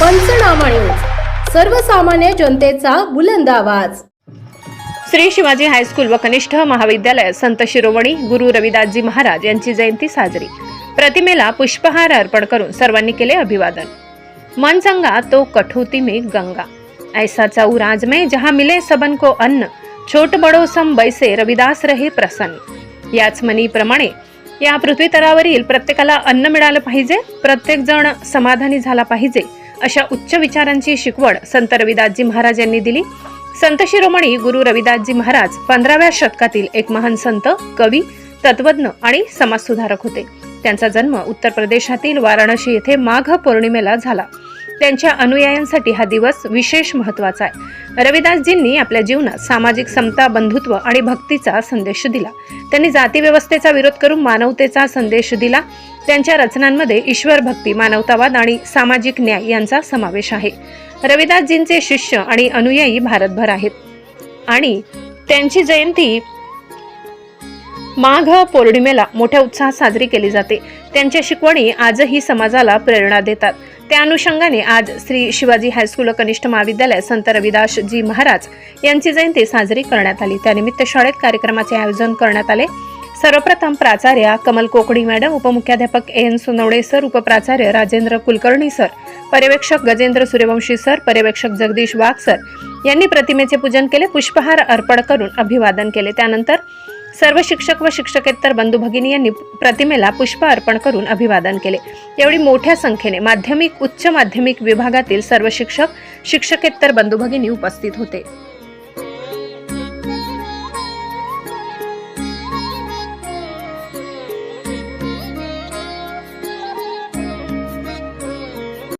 पंचनामा न्यूज. सर्वसामान्य जनतेचा बुलंद आवाज. श्री शिवाजी हायस्कूल व कनिष्ठ महाविद्यालय संत शिरोमणी गुरु रविदासजी महाराज यांची जयंती साजरी. प्रतिमेला पुष्पहार अर्पण करून सर्वांनी केले अभिवादन. मन संगा तो कठोती में गंगा. ऐसा चाऊ राज में जहाँ मिले सबन को अन्न छोट बडो सम बैसे रविदास रहे प्रसन्न. याच म्हणीप्रमाणे या पृथ्वी तरावरील प्रत्येकाला अन्न मिळालं पाहिजे प्रत्येक जण समाधानी झाला पाहिजे. अशा उच्च विचारांची शिकवण संत रविदासजी महाराज यांनी दिली. संत शिरोमणी गुरु रविदासजी महाराज पंधराव्या शतकातील एक महान संत कवी तत्वज्ञ आणि समाजसुधारक होते. त्यांचा जन्म उत्तर प्रदेशातील वाराणसी येथे माघ पौर्णिमेला झाला. त्यांच्या अनुयायांसाठी हा दिवस विशेष महत्त्वाचा आहे. रविदासजींनी आपल्या जीवनात सामाजिक समता बंधुत्व आणि भक्तीचा संदेश दिला. त्यांनी जातीव्यवस्थेचा विरोध करून मानवतेचा संदेश दिला. त्यांच्या रचनांमध्ये ईश्वर भक्ती मानवतावाद आणि सामाजिक न्याय यांचा समावेश आहे. रविदासजींचे शिष्य आणि अनुयायी भारतभर आहेत. आणि त्यांची जयंती माघ पौर्णिमेला मोठ्या उत्साहात साजरी केली जाते. त्यांच्या शिकवणी आजही समाजाला प्रेरणा देतात. त्या अनुषंगाने आज श्री शिवाजी हायस्कूल कनिष्ठ महाविद्यालय संत रविदासजी महाराज यांची जयंती साजरी करण्यात आली. त्यानिमित्त शाळेत कार्यक्रमाचे आयोजन करण्यात आले. सर्वप्रथम प्राचार्या कमल कोकणी मॅडम उपमुख्याध्यापक एन सोनवणे सर उपप्राचार्य राजेंद्र कुलकर्णी सर पर्यवेक्षक गजेंद्र सूर्यवंशी सर पर्यवेक्षक जगदीश वाघ सर यांनी प्रतिमेचे पूजन केले पुष्पहार अर्पण करून अभिवादन केले. त्यानंतर सर्व शिक्षक व शिक्षकेतर बंधू भगिनी यांनी प्रतिमेला पुष्प अर्पण करून अभिवादन केले. एवढी मोठ्या संख्येने माध्यमिक उच्च माध्यमिक विभागातील सर्व शिक्षक शिक्षकेतर बंधू भगिनी उपस्थित होते.